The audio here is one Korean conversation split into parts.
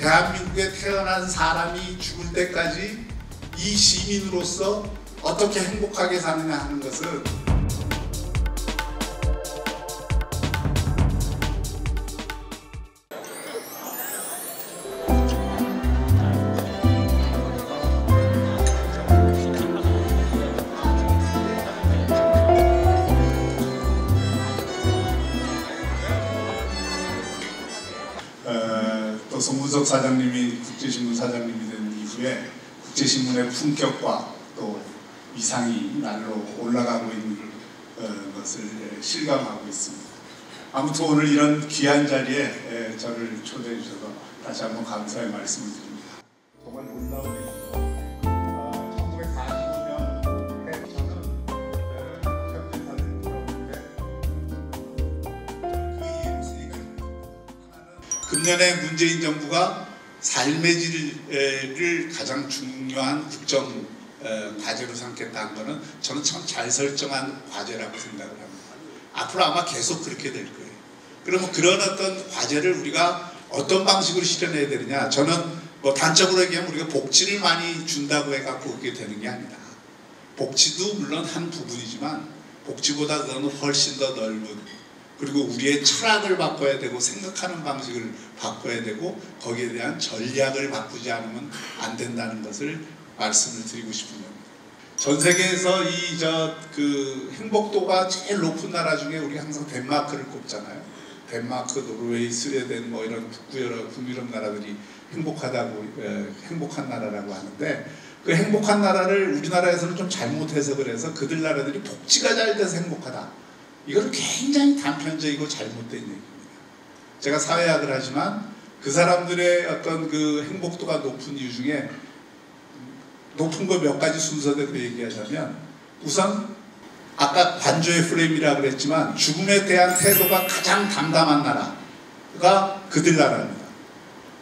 대한민국에 태어난 사람이 죽을 때까지 이 시민으로서 어떻게 행복하게 사느냐 하는 것은 또 송문석 사장님이 국제신문 사장님이 된 이후에 국제신문의 품격과 또 위상이 날로 올라가고 있는 어, 것을 예, 실감하고 있습니다. 아무튼 오늘 이런 귀한 자리에 예, 저를 초대해 주셔서 다시 한번 감사의 말씀을 드립니다. 금년에 문재인 정부가 삶의 질을 가장 중요한 국정 어, 과제로 삼겠다는 것은 저는 참 잘 설정한 과제라고 생각을 합니다. 앞으로 아마 계속 그렇게 될 거예요. 그러면 그런 어떤 과제를 우리가 어떤 방식으로 실현해야 되느냐? 저는 뭐 단적으로 얘기하면 우리가 복지를 많이 준다고 해갖고 그게 되는 게 아니다. 복지도 물론 한 부분이지만 복지보다 그거는 훨씬 더 넓은 그리고 우리의 철학을 바꿔야 되고 생각하는 방식을 바꿔야 되고 거기에 대한 전략을 바꾸지 않으면 안 된다는 것을 말씀을 드리고 싶은 겁니다. 전 세계에서 이 저 그 행복도가 제일 높은 나라 중에 우리 항상 덴마크를 꼽잖아요. 덴마크, 노르웨이, 스웨덴 뭐 이런 북유럽, 북유럽 나라들이 행복하다고 에, 행복한 나라라고 하는데 그 행복한 나라를 우리나라에서는 좀 잘못 해석을 해서 그들 나라들이 복지가 잘 돼서 행복하다. 이거는 굉장히 단편적이고 잘못된 얘기입니다. 제가 사회학을 하지만 그 사람들의 어떤 그 행복도가 높은 이유 중에 높은 거 몇 가지 순서대로 얘기하자면 우선 아까 관조의 프레임이라고 그랬지만 죽음에 대한 태도가 가장 담담한 나라가 그들 나라입니다.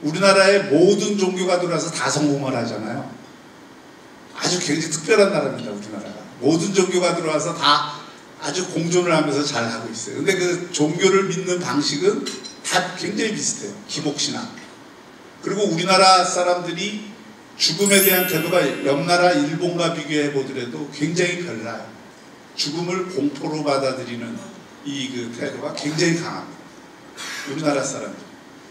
우리나라에 모든 종교가 들어와서 다 성공을 하잖아요. 아주 굉장히 특별한 나라입니다. 우리나라가. 모든 종교가 들어와서 다 아주 공존을 하면서 잘 하고 있어요. 근데 그 종교를 믿는 방식은 다 굉장히 비슷해요. 기복신앙. 그리고 우리나라 사람들이 죽음에 대한 태도가 옆나라 일본과 비교해 보더라도 굉장히 별나요. 죽음을 공포로 받아들이는 이 그 태도가 굉장히 강합니다. 우리나라 사람들.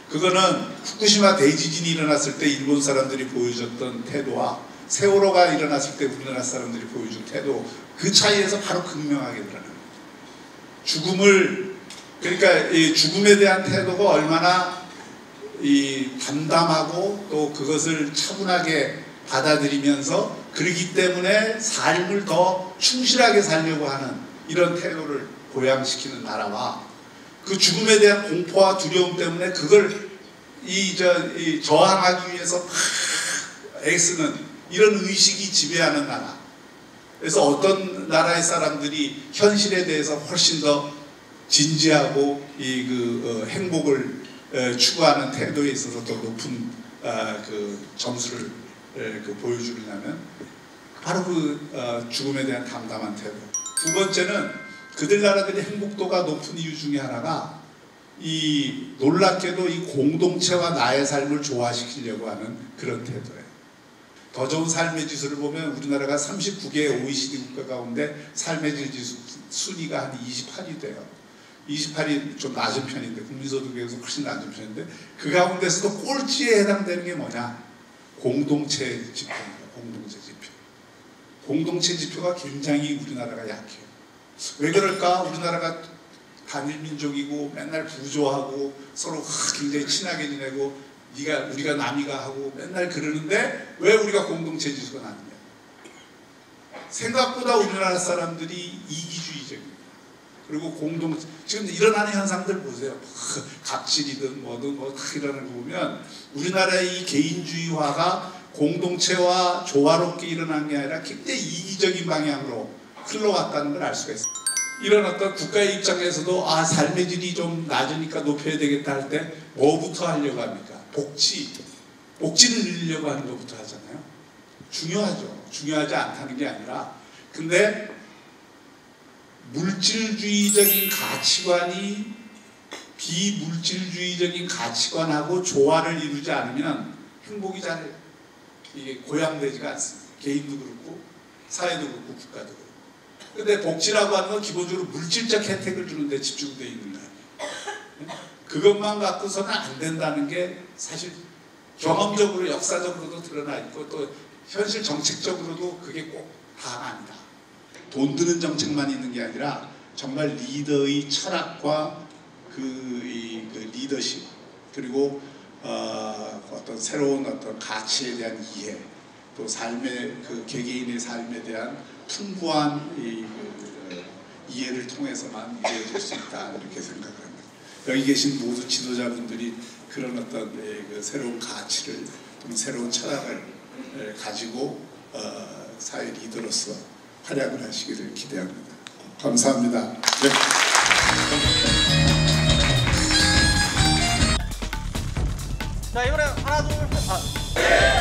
그거는 후쿠시마 대지진이 일어났을 때 일본 사람들이 보여줬던 태도와 세월호가 일어났을 때 우리나라 사람들이 보여준 태도 그 차이에서 바로 극명하게 드러납니다. 죽음을 그러니까 이 죽음에 대한 태도가 얼마나 이 담담하고 또 그것을 차분하게 받아들이면서 그러기 때문에 삶을 더 충실하게 살려고 하는 이런 태도를 보양시키는 나라와 그 죽음에 대한 공포와 두려움 때문에 그걸 이, 저, 이 저항하기 위해서 막 애쓰는 이런 의식이 지배하는 나라. 그래서 어떤 나라의 사람들이 현실에 대해서 훨씬 더 진지하고 이그 어, 행복을 에, 추구하는 태도에 있어서 더 높은 아, 그 점수를 에, 그 보여주려면 바로 그 어, 죽음에 대한 담담한 태도. 두 번째는 그들 나라들의 행복도가 높은 이유 중에 하나가 이 놀랍게도 이 공동체와 나의 삶을 조화시키려고 하는 그런 태도예요. 더 좋은 삶의 지수를 보면 우리나라가 39개 OECD 국가 가운데 삶의 질 지수 순위가 한 28이 돼요. 28이 좀 낮은 편인데 국민소득에서 훨씬 낮은 편인데 그 가운데서도 꼴찌에 해당되는 게 뭐냐? 공동체 지표입니다. 공동체 지표. 공동체 지표가 굉장히 우리나라가 약해요. 왜 그럴까? 우리나라가 단일 민족이고 맨날 부조하고 서로 굉장히 친하게 지내고 네가 우리가 남이가 하고 맨날 그러는데 왜 우리가 공동체 지수가 낮냐? 생각보다 우리나라 사람들이 이기주의적입니다. 그리고 공동 지금 일어나는 현상들 보세요. 갑질이든 뭐든 뭐 일어나는 거 보면 우리나라의 이 개인주의화가 공동체와 조화롭게 일어난 게 아니라 굉장히 이기적인 방향으로 흘러갔다는 걸 알 수가 있어요. 이런 어떤 국가의 입장에서도 아 삶의 질이 좀 낮으니까 높여야 되겠다 할 때 뭐부터 하려고 합니까? 복지, 복지를 늘리려고 하는 것부터 하잖아요. 중요하죠. 중요하지 않다는 게 아니라 근데 물질주의적인 가치관이 비물질주의적인 가치관하고 조화를 이루지 않으면 행복이 잘 이게 고양되지가 않습니다. 개인도 그렇고 사회도 그렇고 국가도 그렇고. 근데 복지라고 하는 건 기본적으로 물질적 혜택을 주는 데 집중되어 있는 거 아니에요. 그것만 갖고서는 안 된다는 게 사실 경험적으로 역사적으로도 드러나 있고 또 현실 정책적으로도 그게 꼭 다가 아니다. 돈 드는 정책만 있는 게 아니라 정말 리더의 철학과 그, 이, 그 리더십 그리고 어, 어떤 새로운 어떤 가치에 대한 이해 또 삶의 그 개개인의 삶에 대한 풍부한 이, 그, 이해를 통해서만 이루어질 수 있다 이렇게 생각을 합니다. 여기 계신 모두 지도자분들이 그런 어떤 예, 그 새로운 가치를 또 새로운 철학을 예, 가지고 어, 사회 리더로서 활약을 하시기를 기대합니다. 감사합니다. 네. 자 이번에 하나 둘 셋. 아.